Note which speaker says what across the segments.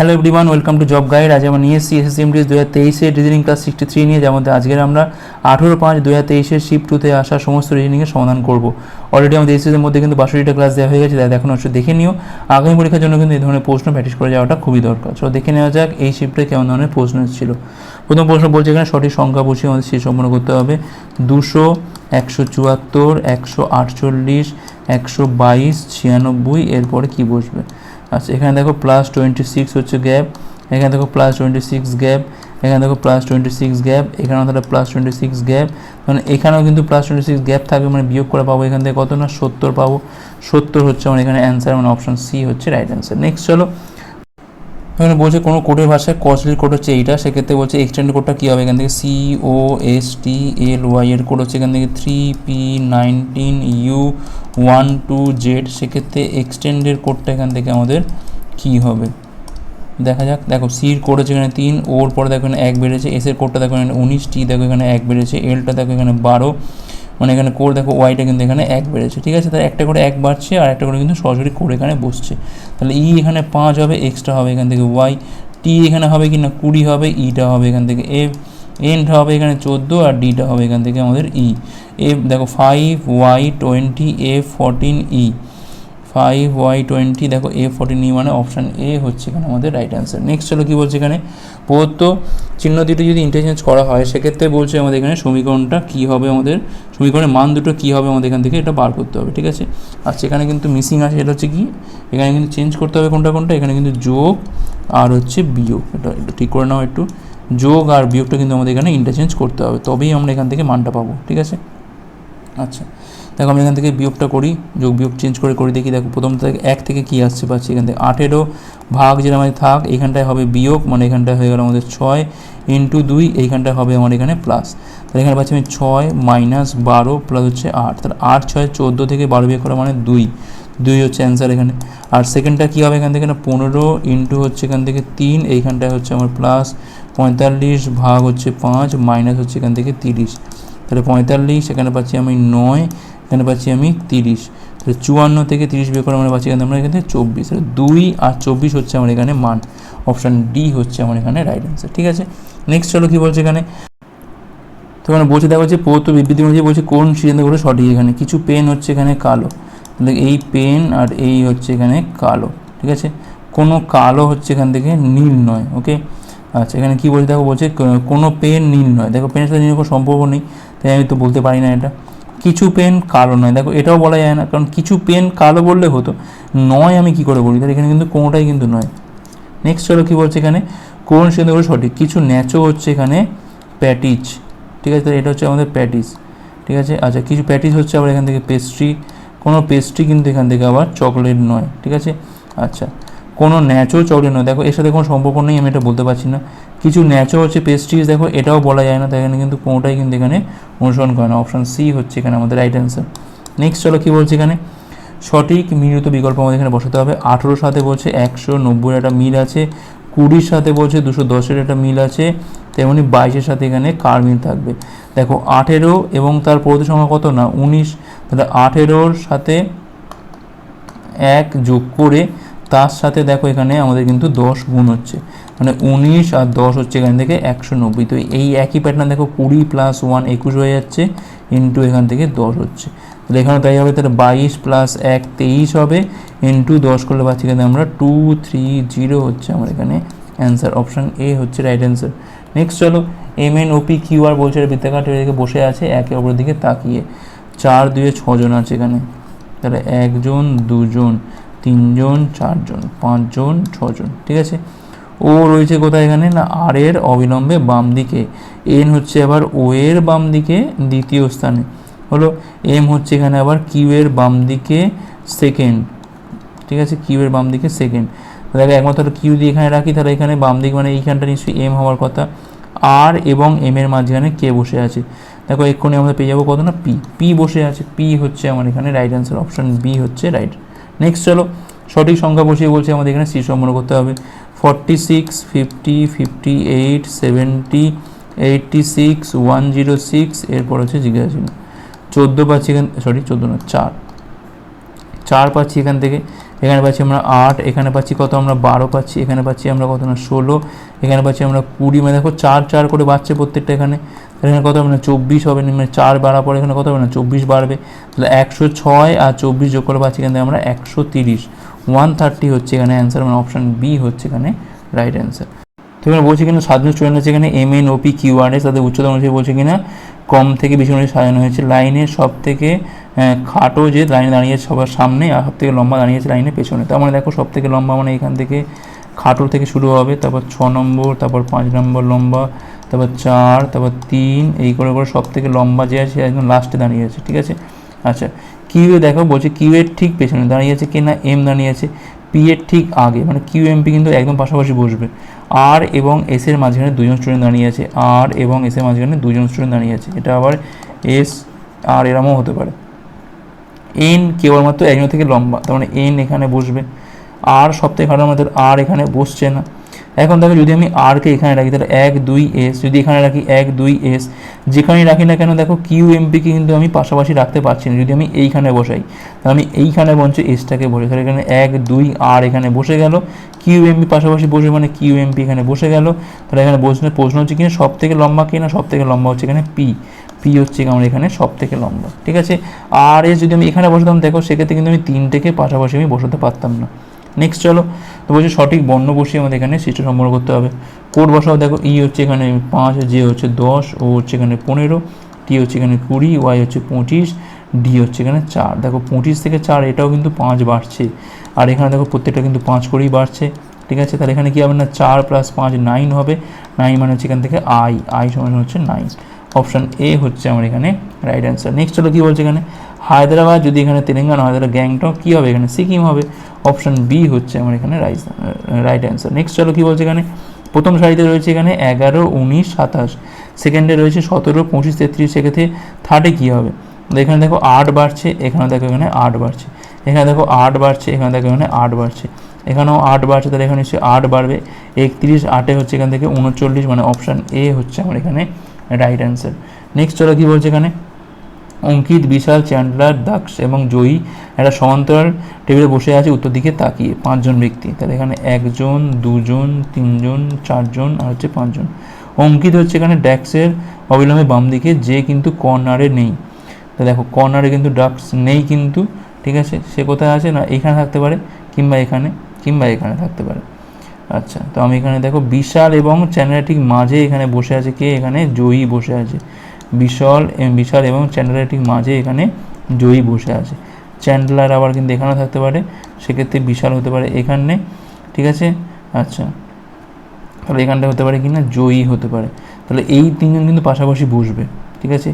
Speaker 1: Hello everyone welcome to job guide আজ আমরা নিয়ে এসেছি এস এস এম ডি দু হাজার তেইশের রিজনিং ক্লাস সিক্সটি থ্রি নিয়ে, যার মধ্যে আজকের আমরা আঠেরো পাঁচ দু হাজার তেইশের শিফট টুতে আসা সমস্ত রিজনিংয়ের সমাধান করব। অলরেডি আমাদের এসএসের মধ্যে কিন্তু বাষট্টিটা ক্লাস দেওয়া হয়ে গেছে, তাই এখন হচ্ছে দেখে নিও। আগামী পরীক্ষার জন্য কিন্তু এই ধরনের প্রশ্ন প্র্যাকটিস করে যাওয়াটা খুবই দরকার। সো দেখে নেওয়া যাক এই শিফটে কেমন ধরনের প্রশ্ন ছিল প্রথম প্রশ্ন বলছে এখানে সঠিক সংখ্যা বসিয়ে আমাদের শেষ সম্পন্ন করতে হবে। দুশো একশো চুয়াত্তর, একশো আটচল্লিশ, একশো বাইশ, ছিয়ানব্বই, এরপরে কী বসবে? আচ্ছা এখানে দেখো প্লাস টোয়েন্টি সিক্স হচ্ছে গ্যাপ এখানে দেখো প্লাস টোয়েন্টি সিক্স গ্যাপ এখানে দেখো প্লাস টোয়েন্টি সিক্স গ্যাপ এখানেও তাহলে প্লাস টোয়েন্টি সিক্স গ্যাপ মানে এখানেও কিন্তু প্লাস টোয়েন্টি সিক্স গ্যাপ থাকবে মানে বিয়োগ করে পাবো এখান থেকে কত না? সত্তর পাবো। সত্তর হচ্ছে আমার এখানে অ্যান্সার মানে অপশন সি হচ্ছে রাইট অ্যান্সার নেক্সট চলো এখানে বলছে কোনো কোডের ভাষায় কস্টলির কোড হচ্ছে এইটা, সেক্ষেত্রে বলছে এক্সটেন্ড কোডটা কী হবে এখান থেকে? C O S T L Y এর কোড হচ্ছে এখান থেকে three P nineteen U one two Z সেক্ষেত্রে এক্সটেন্ডের কোডটা এখান থেকে আমাদের কী হবে? দেখা যাক, দেখো সির কোড হচ্ছে এখানে তিন ওর পরে দেখো এখানে এক বেড়েছে এসের কোডটা দেখো এখানে উনিশ টি দেখো এখানে এক বেড়েছে এলটা দেখো এখানে বারো মানে এখানে কোর দেখো ওয়াইটা কিন্তু এখানে এক বেড়েছে, ঠিক আছে? তাহলে একটা করে এক বাড়ছে আর একটা করে কিন্তু সরাসরি কোর এখানে বসছে। তাহলে ই এখানে পাঁচ হবে এক্সট্রা হবে এখান থেকে ওয়াই টি এখানে হবে কি না কুড়ি হবে ইটা হবে এখান থেকে এফ এনটা হবে এখানে চোদ্দ আর ডিটা হবে এখান থেকে আমাদের ই এফ দেখো five Y twenty F fourteen E five Y twenty দেখো এ ফোরটিন ই মানে অপশান এ হচ্ছে এখানে আমাদের রাইট অ্যান্সার নেক্সট চলো কী বলছে এখানে? প্রদত্ত চিহ্ন দুটো যদি ইন্টারচেঞ্জ করা হয়, সেক্ষেত্রে বলছে আমাদের এখানে সমীকরণটা কী হবে আমাদের? সমীকরণের মান দুটো কী হবে আমাদের এখান থেকে এটা বার করতে হবে, ঠিক আছে? আচ্ছা এখানে কিন্তু মিসিং আছে, এটা হচ্ছে কি? এখানে কিন্তু চেঞ্জ করতে হবে কোনটা কোনটা, এখানে কিন্তু যোগ আর হচ্ছে বিয়োগ, এটা একটু ঠিক করে নাও একটু। যোগ আর বিয়োগটা কিন্তু আমাদের এখানে ইন্টারচেঞ্জ করতে হবে, তবেই আমরা এখান থেকে মানটা পাবো, ঠিক আছে? আচ্ছা দেখো আমি এখান থেকে বিয়োগটা করি, যোগ বিয়োগ চেঞ্জ করে করি, দেখি দেখো প্রথম থেকে এক থেকে কী আসছে পাচ্ছি এখান থেকে আঠেরো, ভাগ যেটা আমাদের থাক এখানটায় হবে বিয়োগ মানে এখানটায় হয়ে গেল আমাদের ছয় ইন্টু দুই, এইখানটায় হবে আমার এখানে প্লাস তাহলে এখানে পাচ্ছি আমি ছয় মাইনাস বারো প্লাস হচ্ছে আট, তাহলে আট, ছয়, চোদ্দ থেকে বারো বিয়োগ করা মানে দুই। দুই হচ্ছে অ্যান্সার এখানে। আর সেকেন্ডটা কী হবে এখান থেকে না? পনেরো ইন্টু হচ্ছে এখান থেকে তিন, এইখানটায় হচ্ছে আমার প্লাস পঁয়তাল্লিশ, ভাগ হচ্ছে পাঁচ মাইনাস হচ্ছে এখান থেকে তিরিশ। তাহলে পঁয়তাল্লিশ, এখানে পাচ্ছি আমি নয় এখানে পাচ্ছি আমি তিরিশ। তাহলে চুয়ান্ন থেকে তিরিশ বের করে আমরা পাচ্ছি এখানে, আমরা এখানে চব্বিশ। তাহলে দুই আর চব্বিশ হচ্ছে আমার এখানে মান অপশান ডি হচ্ছে আমার এখানে রাইট অ্যান্সার ঠিক আছে? নেক্সট চলো কী বলছে এখানে? তো এখানে বলছে, দেখা যাচ্ছে প্রদত্ত বিবৃতি অনুযায়ী বলছে কোন সিদ্ধান্তগুলো সঠিক এখানে। কিছু পেন হচ্ছে এখানে কালো। তাহলে এই পেন আর এই হচ্ছে এখানে কালো, ঠিক আছে? কোনো কালো হচ্ছে এখান থেকে নীল নয় ওকে আচ্ছা এখানে কী বলছে? দেখো বলছে, কোনো পেন নীল নয়। দেখো পেনের সাথে নীল কোনো সম্পর্ক নেই, তাই আমি তো বলতে পারি না এটা। কিছু পেন কালো নয়। দেখো, এটাও বলা যায় না, কারণ কিছু পেন কালো বললে হতো, নয় আমি কি করে বলি? তাহলে এখানে কিন্তু কোনোটাই কিন্তু নয়। নেক্সট চলো কী বলছে এখানে? কোন সিদ্ধান্তগুলো সঠিক? কিছু ন্যাচো হচ্ছে এখানে প্যাটিজ ঠিক আছে? তাহলে এটা হচ্ছে আমাদের প্যাটিস ঠিক আছে? আচ্ছা কিছু প্যাটিস হচ্ছে আবার এখান থেকে পেস্ট্রি কোনো পেস্ট্রি কিন্তু এখান থেকে আবার চকলেট নয়, ঠিক আছে? আচ্ছা কোনো ন্যাচো চকলেট নয়। দেখো, এর সাথে কোনো সম্পর্ক নেই, আমি এটা বলতে পারছি না। কিছু ন্যাচো হচ্ছে পেস্ট্রিজ দেখো, এটাও বলা যায় না তাই এখানে কিন্তু কোনোটাই কিন্তু এখানে অনুসরণ করে না। অপশান সি হচ্ছে এখানে আমাদের রাইট অ্যান্সার নেক্সট চলো, কী বলছে এখানে? সঠিক মিলিত বিকল্প আমাদের এখানে বসাতে হবে। আঠেরোর সাথে বলছে একশো নব্বইয়ের একটা মিল আছে, কুড়ির সাথে বলছে দুশো দশের একটা মিল আছে, তেমনি বাইশের সাথে এখানে কার মিল থাকবে? দেখো, আঠেরো এবং তার পরবর্তী সংখ্যা কত? না, উনিশ। তাহলে আঠেরোর সাথে এক যোগ করে তার সাথে দেখো এখানে আমাদের কিন্তু দশ গুণ হচ্ছে। মানে উনিশ আর দশ হচ্ছে এখান থেকে একশো নব্বই। তো এই একই প্যাটার্ন দেখো কুড়ি প্লাস ওয়ান একুশ হয়ে যাচ্ছে ইন্টু এখান থেকে দশ হচ্ছে। তাহলে এখানে তাই হবে, তাহলে বাইশ প্লাস এক তেইশ হবে ইন্টু দশ করলে পাচ্ছি এখানে আমরা টু থ্রি জিরো হচ্ছে আমার এখানে অ্যান্সার অপশান এ হচ্ছে রাইট অ্যান্সার নেক্সট চলো M N O P Q R বলছে বৃত্তাকার দিকে বসে আছে, একে অপরের দিকে তাকিয়ে। চার, দুয়ে ছজন আছে এখানে। তাহলে একজন, দুজন। তিনজন, চারজন, পাঁচজন, ছজন, ঠিক আছে? ও রয়েছে কোথায় এখানে? না, আর এর অবিলম্বে বাম দিকে। এন হচ্ছে আবার ও এর বাম দিকে, দ্বিতীয় স্থানে। হলো, এম হচ্ছে এখানে আবার কিউ এর বাম দিকে, সেকেন্ড। ঠিক আছে? কিউ এর বাম দিকে, সেকেন্ড। দেখো একমাত্র কিউ দিয়ে এখানে রাখি, তাহলে এখানে বাম দিক মানে এইখানটা নিশ্চয়ই এম হওয়ার কথা। আর এবং এম এর মাঝখানে কে বসে আছে? দেখো, এক্ষুনি আমরা পেয়ে যাব কত না? পি। পি বসে আছে। পি হচ্ছে আমার এখানে রাইট অ্যান্সার অপশন বি হচ্ছে রাইট নেক্সট চলো, সঠিক সংখ্যা বসিয়ে বলছে, আমাদের এখানে সি সম্পন্ন করতে হবে। Forty six fifty fifty eight seventy eighty six one zero six এরপর হচ্ছে জিজ্ঞাসা চিহ্ন। চোদ্দ পাচ্ছি এখান সরি চোদ্দ না চার। চার পাচ্ছি এখান থেকে, এখানে পাচ্ছি আমরা আট, এখানে পাচ্ছি কত আমরা বারো পাচ্ছি, এখানে পাচ্ছি আমরা কত না ষোলো, এখানে পাচ্ছি আমরা কুড়ি মানে দেখো চার চার করে বাড়ছে প্রত্যেকটা এখানে। এখানে কত হবে না? চব্বিশ হবে মানে চার বাড়ার পরে এখানে কত হবে না? চব্বিশ বাড়বে। তাহলে একশো ছয় আর চব্বিশ যোগ করে পাচ্ছি এখান আমরা একশো তিরিশ। ওয়ান থার্টি হচ্ছে এখানে অ্যান্সার মানে অপশান বি হচ্ছে এখানে রাইট অ্যান্সার তো এখানে বলছে কিনা সাতজন স্টুডেন্ট আছে এখানে M N O P Q R S তাদের উচ্চতম অনুযায়ী বলছে কিনা, কম থেকে বেশি অনুযায়ী সাজানো হয়েছে। লাইনের সব থেকে খাটো যে লাইনে দাঁড়িয়েছে সবার সামনে, আর সব থেকে লম্বা দাঁড়িয়েছে লাইনের পেছনে। তার মানে দেখো সব থেকে লম্বা মানে এখান থেকে খাটো থেকে শুরু হবে, তারপর ছ নম্বর, তারপর পাঁচ নম্বর লম্বা তারপর চার, তারপর তিন, এই করে করে সব থেকে লম্বা যে আছে, একদম লাস্টে দাঁড়িয়ে আছে, ঠিক আছে? আচ্ছা কিউ দেখো, বলছে কিউ এর ঠিক পেছনে দাঁড়িয়ে আছে কি না এম দাঁড়িয়ে আছে পি এর ঠিক আগে মানে কিউ এম পি কিন্তু একদম পাশাপাশি বসবে। আর এবং এস এর মাঝখানে দুজন স্টুডেন্ট দাঁড়িয়ে আছে আর এবং এস এর মাঝখানে দুজন স্টুডেন্ট দাঁড়িয়ে আছে, এটা আবার এস আর এরমও হতে পারে। এন কেবলমাত্র একজন থেকে লম্বা, তার মানে এন এখানে বসবে। আর থেকে খারাপ আমাদের আর এখানে বসছে না। এখন দেখো যদি আমি আরকে এখানে রাখি, তাহলে এক, দুই এস যদি এখানে রাখি এক, দুই এস যেখানেই রাখি না কেন, দেখো কিউ এমপিকে কিন্তু আমি পাশাপাশি রাখতে পারছি না। যদি আমি এইখানে বসাই, তাহলে আমি এইখানে বঞ্চ এসটাকে বসে তাহলে এখানে এক, দুই আর এখানে বসে গেল। কিউ এমপি পাশাপাশি বসে মানে কিউ এমপি এখানে বসে গেল। তাহলে এখানে বসলে প্রশ্ন হচ্ছে কিনা সব থেকে লম্বা কিনা সব থেকে লম্বা হচ্ছে এখানে পি পি হচ্ছে আমার এখানে সব থেকে লম্বা, ঠিক আছে? আর এস যদি আমি এখানে বসাতাম, দেখো সেক্ষেত্রে কিন্তু আমি তিনটেকে পাশাপাশি আমি বসাতে পারতাম না। নেক্সট চলো। তো বলছি সঠিক বর্ণ বসিয়ে আমাদের এখানে সিস্টেম সম্পন্ন করতে হবে। কোড বসাও, দেখো ই হচ্ছে এখানে পাঁচ জে হচ্ছে দশ ও হচ্ছে এখানে পনেরো টি হচ্ছে এখানে কুড়ি ওয়াই হচ্ছে পঁচিশ ডি হচ্ছে এখানে চার। দেখো পঁচিশ থেকে চার, এটাও কিন্তু পাঁচ বাড়ছে। আর এখানে দেখো প্রত্যেকটা কিন্তু পাঁচ করেই বাড়ছে। ঠিক আছে? তাহলে এখানে কী হবে না? চার প্লাস পাঁচ নাইন হবে। নাইন মানে হচ্ছে এখান থেকে আই আই সমান হচ্ছে নাইন অপশান এ হচ্ছে আমার এখানে রাইট অ্যান্সার নেক্সট চলো কী বলছে এখানে? হায়দ্রাবাদ, যদি এখানে তেলেঙ্গানা হয় তাহলে গ্যাংটক, কী হবে এখানে? সিকিম হবে। অপশান বি হচ্ছে আমার এখানে রাইট রাইট অ্যান্সার নেক্সট চলো কী বলছে এখানে? প্রথম সারিতে রয়েছে এখানে এগারো, উনিশ, সাতাশ। সেকেন্ডে রয়েছে সতেরো, পঁচিশ, তেত্রিশ। সেক্ষেত্রে থার্ডে কী হবে? এখানে দেখো আট বাড়ছে, এখানে দেখো এখানে আট বাড়ছে। এখানে দেখো আট বাড়ছে, এখানে দেখো এখানে আট বাড়ছে। এখানেও আট বাড়ছে, তাহলে এখানে নিশ্চয়ই আট বাড়বে। একত্রিশ, আটে হচ্ছে এখান থেকে উনচল্লিশ মানে অপশান এ হচ্ছে আমার এখানে রাইট অ্যান্সার নেক্সট চলো কী বলছে এখানে? অঙ্কিত, বিশাল, চ্যান্ডলার, দাক্স এবং জয়ী একটা সমান্তরাল টেবিলে বসে আছে উত্তর দিকে তাকিয়ে। পাঁচজন ব্যক্তি। তাহলে এখানে একজন, দুজন, তিনজন, চারজন আর হচ্ছে পাঁচজন। অঙ্কিত হচ্ছে এখানে ড্যাক্সের অবিলম্বে বাম দিকে, যে কিন্তু কর্নারে নেই। তো দেখো, কর্নারে কিন্তু ডাক্স নেই কিন্তু, ঠিক আছে? সে কোথায় আছে? না, এখানে থাকতে পারে, কিংবা এখানে কিংবা এখানে থাকতে পারে। আচ্ছা তো আমি এখানে দেখো, বিশাল এবং চ্যানেলের ঠিক মাঝে এখানে বসে আছে কে? এখানে জয়ী বসে আছে। বিশাল বিশাল এবং চ্যান্ডলারের ঠিক মাঝে এখানে জয়ী বসে আছে। চ্যান্ডলার আবার কিন্তু এখানেও থাকতে পারে, সেক্ষেত্রে বিশাল হতে পারে এখানে, ঠিক আছে? আচ্ছা তাহলে এখানটা হতে পারে কি না জয়ী হতে পারে। তাহলে এই তিনজন কিন্তু পাশাপাশি বসবে, ঠিক আছে?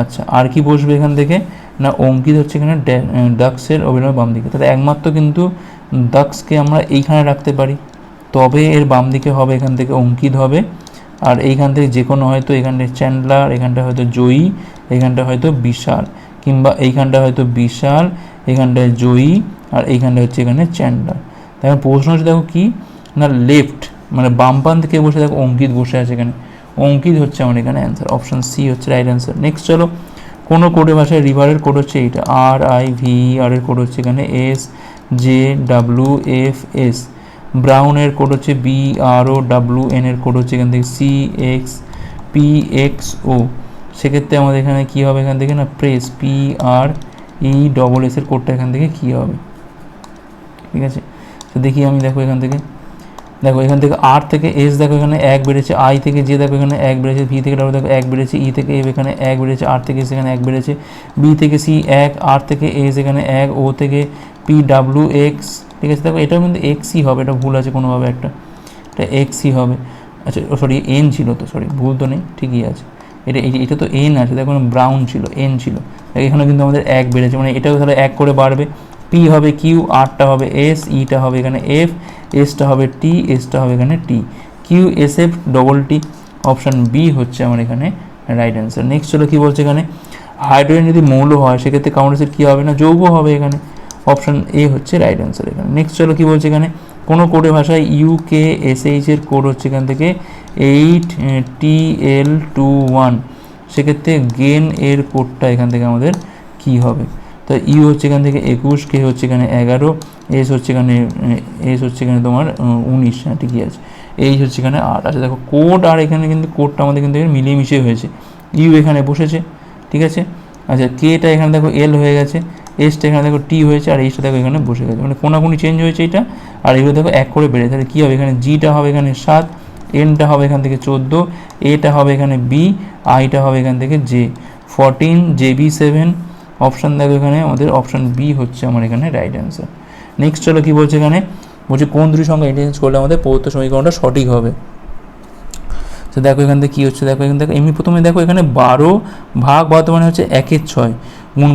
Speaker 1: আচ্ছা আর কি বসবে এখান থেকে? না, অঙ্কিত হচ্ছে এখানে ডাক্সের অভিনয় বাম দিকে। তাহলে একমাত্র কিন্তু ডাক্সকে আমরা এইখানে রাখতে পারি। তবে এর বাম দিকে হবে, এখান থেকে অঙ্কিত হবে। আর এইখান থেকে যে কোনো হয়তো এখানটায় চ্যান্ডলার এখানটা হয়তো জয়ী এখানটা হয়তো বিশাল, কিংবা এইখানটা হয়তো বিশাল এখানটায় জয়ী, আর এইখানটা হচ্ছে এখানে চ্যান্ডলার। দেখো প্রশ্ন হচ্ছে দেখো কি? না লেফট মানে বাম পান থেকে বসে দেখো অঙ্কিত বসে আছে এখানে। অঙ্কিত হচ্ছে আমার এখানে অ্যান্সার অপশান সি হচ্ছে রাইট অ্যান্সার নেক্সট চলো, কোনো কোডের ভাষায় রিভারের কোড হচ্ছে এইটা। আর আই ভি আর এর কোড হচ্ছে এখানে S J W F S ব্রাউনের code হচ্ছে B R O W N এর কোড হচ্ছে এখান থেকে C X P X O সেক্ষেত্রে আমাদের এখানে কী হবে এখান থেকে না? Press P R E double S এর কোডটা এখান থেকে কী হবে? ঠিক আছে? তো দেখি আমি দেখো এখান থেকে। দেখো এখান থেকে আর থেকে এস দেখো এখানে এক বেড়েছে আই থেকে যে দেখো এখানে এক বেড়েছে ভি থেকে ডাব্লিউ দেখো এক বেড়েছে ই থেকে এফ এখানে এক বেড়েছে আর থেকে এস এখানে এক বেড়েছে বি থেকে সি এক আর থেকে এস এখানে এক ও থেকে পি ডাব্লিউ এক্স ঠিক আছে, দেখো এটাও কিন্তু এক্সই হবে, এটা ভুল আছে কোনোভাবে একটা। এটা এক্সই হবে। আচ্ছা সরি এন ছিল তো সরি ভুল তো নেই, ঠিকই আছে। এটা এটা তো এন আছে, দেখো ব্রাউন ছিল এন ছিল। এখানে কিন্তু আমাদের এক বেড়েছে মানে এটাও তাহলে এক করে বাড়বে। পি হবে কিউ আরটা হবে এস ইটা হবে এখানে এফ এসটা হবে টি এসটা হবে এখানে T Q S F double T option B হচ্ছে আমার এখানে রাইট অ্যান্সার নেক্সট চলো কী বলছে এখানে? হাইড্রোজেন যদি মৌল হয়, সেক্ষেত্রে কাউন্টারসেট কী হবে না? যৌগ হবে এখানে। অপশান এ হচ্ছে রাইট অ্যান্সার এখানে। নেক্সট চলো কী বলছে এখানে? কোনো কোডের ভাষায় ইউ কে এস এইচ এর কোড হচ্ছে এখান থেকে eight T L two one সেক্ষেত্রে গেন এর কোডটা এখান থেকে আমাদের কী হবে? তো ইউ হচ্ছে এখান থেকে একুশ কে হচ্ছে এখানে এগারো এস হচ্ছে এখানে এস হচ্ছে এখানে তোমার উনিশ হ্যাঁ ঠিকই আছে। এইচ হচ্ছে এখানে আট। আচ্ছা দেখো কোড আর এখানে কিন্তু কোডটা আমাদের কিন্তু মিলিয়ে মিশিয়ে হয়েছে। ইউ এখানে বসেছে, ঠিক আছে? আচ্ছা কেটা এখানে দেখো এল হয়ে গেছে। এসটা এখানে দেখো টি হয়েছে আর এইচটা দেখো এখানে বসে গেছে। মানে কোনাকুনি চেঞ্জ হয়েছে এটা। আর এগুলো দেখো এক করে বেড়ে তাহলে কী হবে এখানে জিটা হবে এখানে সাত এনটা হবে এখান থেকে চোদ্দ এটা হবে এখানে বি আইটা হবে এখান থেকে J fourteen J B seven option দেখো এখানে আমাদের অপশান বি হচ্ছে আমার এখানে রাইট অ্যান্সার নেক্সট চলো কী বলছে এখানে? বলছে কোন দুটি সংখ্যা ইন্টারচেঞ্জ করলে আমাদের প্রদত্ত সমীকরণটা সঠিক হবে? তো দেখো এখান থেকে কী হচ্ছে? দেখো এখান থেকে এমনি প্রথমে দেখো এখানে বারো ভাগ বারো মানে হচ্ছে একের ছয়।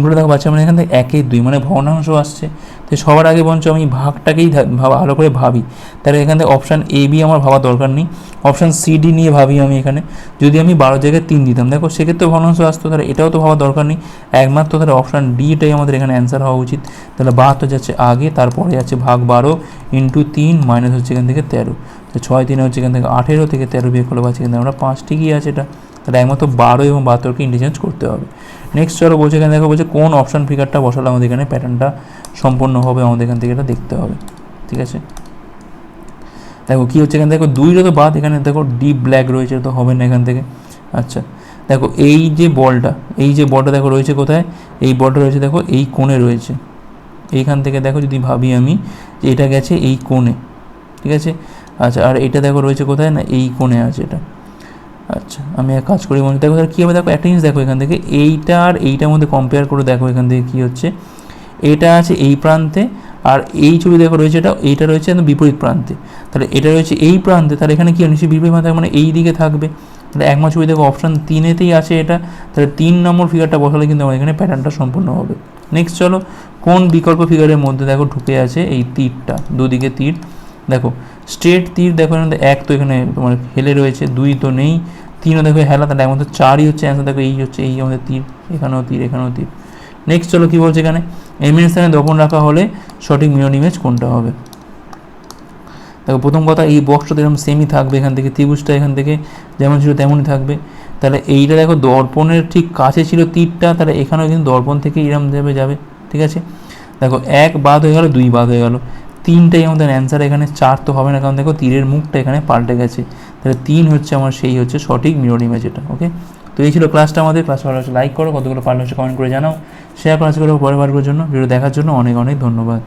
Speaker 1: করে দেখো, বাচ্চা মানে এখান থেকে একে দুই মানে ভগ্নাংশ আসছে। তো সবার আগে বঞ্চ আমি ভাগটাকেই ভালো করে ভাবি। তাহলে এখান থেকে অপশান এ বি আমার ভাবা দরকার নেই। অপশান সি ডি নিয়ে ভাবি আমি এখানে। যদি আমি বারো জায়গায় তিন দিতাম, দেখো সেক্ষেত্রে ভগ্নাংশ আসতো, তাহলে এটাও তো ভাবা দরকার নেই। একমাত্র তাহলে অপশান ডিটাই আমাদের এখানে অ্যান্সার হওয়া উচিত। তাহলে বাহাত্তর যাচ্ছে আগে, তারপরে যাচ্ছে ভাগ বারো ইন্টু তিন মাইনাস হচ্ছে এখান থেকে তেরো। তো ছয় তিনে হচ্ছে এখান থেকে আঠেরো থেকে তেরো বিয়ে করলে পাচ্ছি কিন্তু আমরা পাঁচটি ঠিকই আছে এটা। তাহলে একমাত্র বারো এবং বাহাত্তরকে ইন্টারচেঞ্জ করতে হবে। নেক্সট চলো বলছে এখানে দেখো বলছে কোন অপশান ফিগারটা বসালে আমাদের এখানে প্যাটার্নটা সম্পূর্ণ হবে, আমাদের এখান থেকে এটা দেখতে হবে। ঠিক আছে? দেখো কী হচ্ছে এখানে? দেখো দুইটা তো বাদ, এখানে দেখো ডিপ ব্ল্যাক রয়েছে, তো হবে না এখান থেকে। আচ্ছা দেখো এই যে বলটা, এই যে বলটা দেখো রয়েছে কোথায়? এই বলটা রয়েছে দেখো এই কোণে রয়েছে। এইখান থেকে দেখো যদি ভাবি আমি যে এটা গেছে এই কোণে। ঠিক আছে? আচ্ছা আর এটা দেখো রয়েছে কোথায়? না, এই কোণে আছে এটা। আচ্ছা আমি এক কাজ করি মনে দেখো তাহলে কী হবে? দেখো, একটা জিনিস দেখো এখান থেকে। এইটা আর এইটার মধ্যে কম্পেয়ার করে দেখো এখান থেকে কী হচ্ছে। এটা আছে এই প্রান্তে, আর এই ছবি দেখো রয়েছে এটা এইটা রয়েছে একদম বিপরীত প্রান্তে। তাহলে এটা রয়েছে এই প্রান্তে, তাহলে এখানে কি নিশ্চয়ই বিপরীত প্রান্তে মানে এই দিকে থাকবে। তাহলে একমাত্র ছবি দেখো অপশান তিনেতেই আছে এটা। তাহলে তিন নম্বর ফিগারটা বসালে কিন্তু আমার এখানে প্যাটার্নটা সম্পূর্ণ হবে। নেক্সট চলো, কোন বিকল্প ফিগারের মধ্যে দেখো ঢুকে আছে এই তীরটা, দুদিকে তীর। দেখো স্ট্রেট তীর দেখো এখানে এক তো এখানে তোমার হেলে রয়েছে, দুই তো নেই, তিনও দেখো হেলা তাহলে একমাত্র চারই হচ্ছে অ্যান্সার দেখো এই হচ্ছে, এই আমাদের তীর, এখানেও তীর এখানেও তীর। নেক্সট চলো কী বলছে এখানে? এম এর স্থানে দপন রাখা হলে সঠিক মিরর ইমেজ কোনটা হবে? দেখো, প্রথম কথা, এই বক্সটা এরকম সেমই থাকবে এখান থেকে, ত্রিভুজটা এখান থেকে যেমন ছিল তেমনই থাকবে। তাহলে এইটা দেখো দর্পণের ঠিক কাছে ছিল তীরটা, তাহলে এখানেও কিন্তু দর্পণ থেকে এরম যাবে যাবে, ঠিক আছে? দেখো, এক বাদ হয়ে গেল, দুই বাদ হয়ে গেল। তিনটাই আমাদের অ্যান্সার এখানে চার তো হবে না, কারণ দেখো তীরের মুখটা এখানে পাল্টে গেছে। তাহলে তিন হচ্ছে আমার, সেই হচ্ছে সঠিক মিরর ইমেজ এটা ওকে তো এই ছিল ক্লাসটা আমাদের। ক্লাস ভালো হচ্ছে লাইক করো, কতগুলো পারলে হচ্ছে কমেন্ট করে জানাও। শেয়ার ক্লাস করো পরে বারগুলোর জন্য। ভিডিও দেখার জন্য অনেক অনেক ধন্যবাদ।